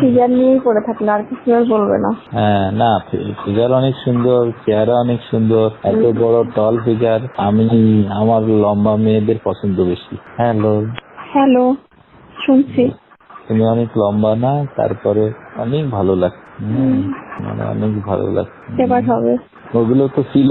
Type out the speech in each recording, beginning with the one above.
Figure নিয়েই পড়ে থাকলে আর কিছু আর বলবে না। হ্যাঁ না ফিগার অনেক সুন্দর চেহারা অনেক সুন্দর এত বড় টল ফিগার আমি আমার লম্বা মেয়েদের পছন্দ বেশি। হ্যালো হ্যালো শুনছি। তুমি অনেক লম্বা না তারপরে অনেক ভালো লাগছে। হুম, মানে অনেক ভালো লাগছে। এবার হবে। ওগুলো তো ছিল।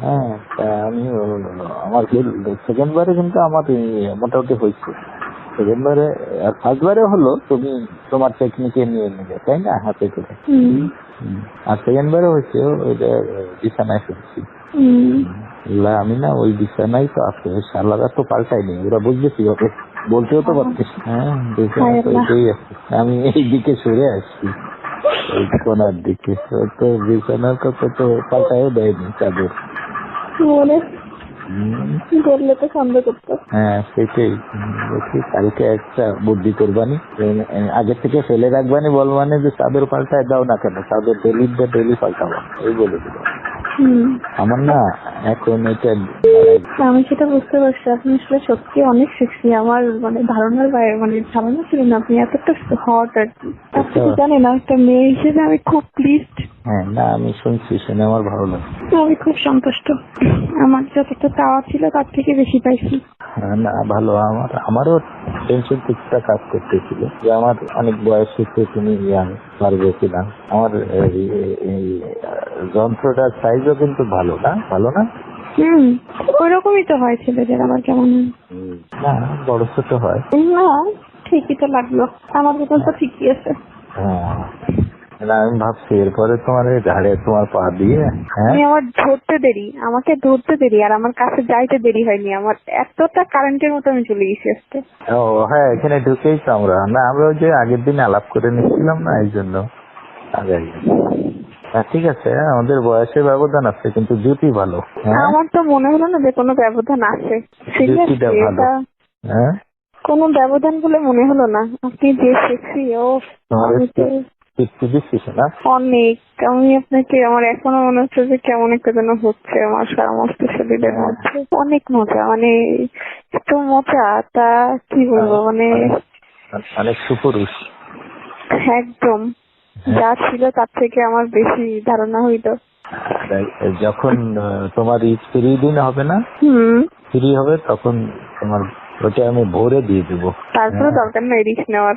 হ্যাঁ আমি আমার সেকেন্ড বারে কিন্তু আমার মোটামুটি হয়েছে। সেকেন্ড বারে আর ফার্স্ট বারে হলো তুমি তোমার টেকনিকে নিয়ে নিলে তাই না? হাতে করে। আর সেকেন্ড বারে হয়েছে ওইটা বিছানায় শুনছি আমি না ওই বিছানায় তো আছে শালারা তো পাল্টাইনি ওরা বুঝবে কীভাবে বলতেও তো পারতিস হ্যাঁ বিছানা তো এটাই আছে। আমি এই দিকে সরে আসছি। কোনার দিকে। তো তো বিছানা তো তো দেয়নি চাদর। হুম, বললে তো সন্দেহ করতো? হ্যাঁ সেটাই। দেখি কালকে একটা বুদ্ধি করবানি। আগে থেকে ফেলে রাখবানি বলবানি যে চাদর পাল্টায় দাও না কেন? চাদর ডেলি ডেলি পাল্টাবো। এই বলে দিল। আমার না এখন এটা আমি সেটা বুঝতে পারছি। আপনি আসলে সত্যি অনেক সেক্সি আমার মানে ধারণার বাইরে মানে ধারণা ছিল না আপনি এতটা হট আর কি। আপনি তো জানেন না একটা মেয়ে হিসেবে আমি খুব প্লিজড হ্যাঁ না আমি শুনছি শুনে আমার ভালো লাগে। আমি খুব সন্তুষ্ট। আমার যতটা চাওয়া ছিল তার থেকে বেশি পাইছি। হ্যাঁ, না ভালো। আমার আমারও টেনশন কিছুটা কাজ করতেছিল যে আমার অনেক বয়স হচ্ছে তুমি ইয়াং পারবে কিনা। আমার এই যন্ত্রটার সাইজও কিন্তু ভালো না ভালো না। হুম ওইরকমই তো হয় ছেলেদের আবার কেমন না বড় ছোট হয়। না ঠিকই তো লাগল আমার মতন তো ঠিকই আছে। হ্যাঁ না আমি ভাবছি এরপরে তোমার ঘাড়ে তোমার পা দিয়ে হ্যাঁ? আমি আমার ধরতে দেরি আমাকে ধরতে দেরি আর আমার কাছে যাইতে দেরি হয়নি আমার এতটা কারেন্টের মতো আমি চলে গেছি আজকে। ও হ্যাঁ এখানে ঢুকেই তো আমরা। না আমরা ওই যে আগের দিন আলাপ করে নিচ্ছিলাম না এই জন্য। আগে। হ্যাঁ ঠিক আছে আমাদের বয়সের ব্যবধান আছে কিন্তু জুতি ভালো হ্যাঁ। আমার তো মনে হলো না যে কোনো ব্যবধান আছে। সিরিয়াসলি ভালো। হ্যাঁ। কোনো ব্যবধান বলে মনে হলো না। আপনি যে সেক্সি ও অনেক। আমি আপনাকে আমার এখনও মনে হচ্ছে যে কেমন একটা যেন হচ্ছে আমার সমস্ত শরীরের মধ্যে। অনেক মজা মানে এত মজা তা কি বলব মানে অনেক সুপুরুষ। একদম। যা ছিল তার থেকে আমার বেশি ধারণা হইতো। যখন তোমার ফ্রি দিন হবে না ফ্রি হবে তখন তোমার ওটা আমি ভরে দিয়ে দেবো। তারপরে দরকার নেই রিস্ক নেওয়ার।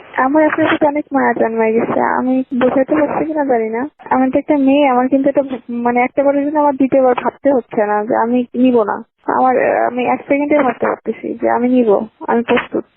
আমার আসলে সাথে অনেক মায়া জন্মায় গেছে। আমি বোঝাতে পারছি কিনা জানি না। আমি তো একটা মেয়ে, আমার কিন্তু এটা মানে একটা বারের জন্য আমার দ্বিতীয়বার ভাবতে হচ্ছে না যে আমি নিব না। আমার, আমি এক সেকেন্ডে ভাবতে পারতেছি যে আমি নিব, আমি প্রস্তুত।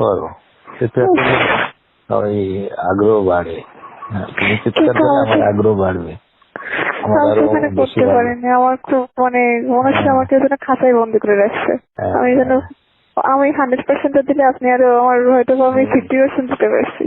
করো সেটা ওই আগ্রহ বাড়ে। হ্যাঁ, তুমি চিৎকার করলে আমার আগ্রহ বাড়বে। করতে পারিনি আমার খুব মানে মনে হচ্ছে আমাকে যেন খাঁচায় বন্দি করে রাখছে। হ্যাঁ, আমি যেন আমি হান্ড্রেড পার্সেন্ট দিলে আপনি আরও আমার হয়তো বা আমি ফিফটি পার্সেন্ট দিতে পারছি